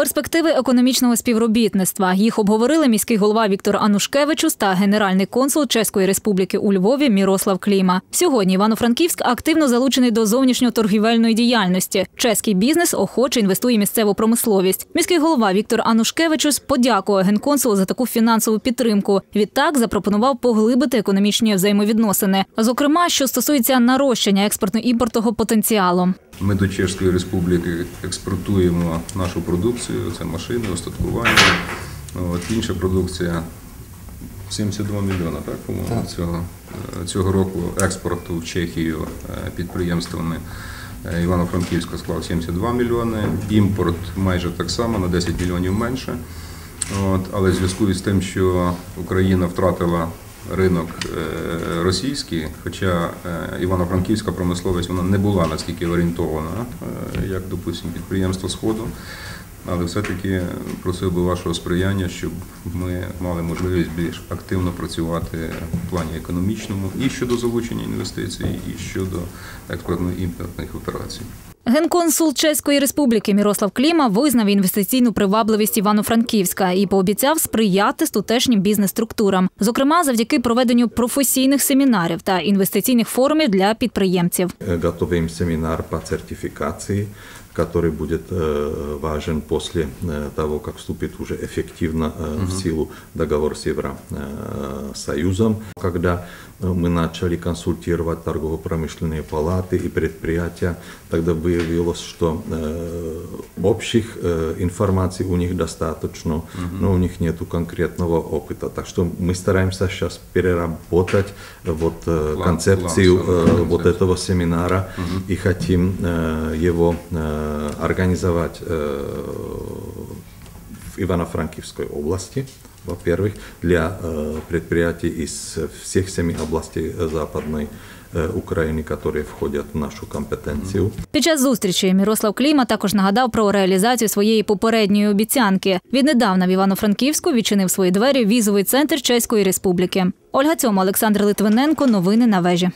Перспективи економічного співробітництва їх обговорили міський голова Віктор Анушкевичус та генеральний консул Чеської республіки у Львові Мірослав Кліма. Сьогодні Івано-Франківськ активно залучений до зовнішньоторгівельної діяльності. Чеський бізнес охоче інвестує місцеву промисловість. Міський голова Віктор Анушкевичус подякував генконсулу за таку фінансову підтримку. Відтак запропонував поглибити економічні взаємовідносини, зокрема, що стосується нарощення експортно-імпортного потенціалу. Ми до Чеської Республіки експортуємо нашу продукцію, це машини, остаткування. От, інша продукція 72 мільйона, так, по-моєму, цього, е, цього року експорту в Чехію е, підприємствами е, Івано-Франківська склав 72 мільйони, імпорт майже так само на 10 мільйонів менше. От, але в зв'язку з тим, що Україна втратила ринок російський, хоча Івано-Франківська промисловість вона не була настільки орієнтована, як, допустимо, підприємство Сходу. Але все-таки просив би вашого сприяння, щоб ми мали можливість більш активно працювати в плані економічному і щодо залучення інвестицій, і щодо експортно-імпортних операцій. Генконсул Чеської республіки Мірослав Кліма визнав інвестиційну привабливість Івано-Франківська і пообіцяв сприяти тутешнім бізнес-структурам, зокрема завдяки проведенню професійних семінарів та інвестиційних форумів для підприємців. готовим семинар по сертификации, который будет э, важен после э, того, как вступит уже эффективно э, в силу договор с Евросоюзом. Когда мы начали консультировать торгово-промышленные палаты и предприятия, тогда выявилось, что общих э, информаций у них достаточно, но у них нет конкретного опыта. Так что мы стараемся сейчас переработать э, вот э, План- концепцию план, э, концепцию. вот этого семинара и хотим э, его э, организовать э, в Ивано-Франкивской области, во-первых, для э, предприятий из всех семи областей э, Западной э, Украины, которые входят в нашу компетенцию. Під час зустрічі Мірослав Кліма також нагадав про реалізацію своєї попередньої обіцянки. Віднедавна в Івано-Франківську відчинив свої двері візовий центр Чеської республіки. Ольга Цьома, Олександр Литвиненко. Новини на вежі.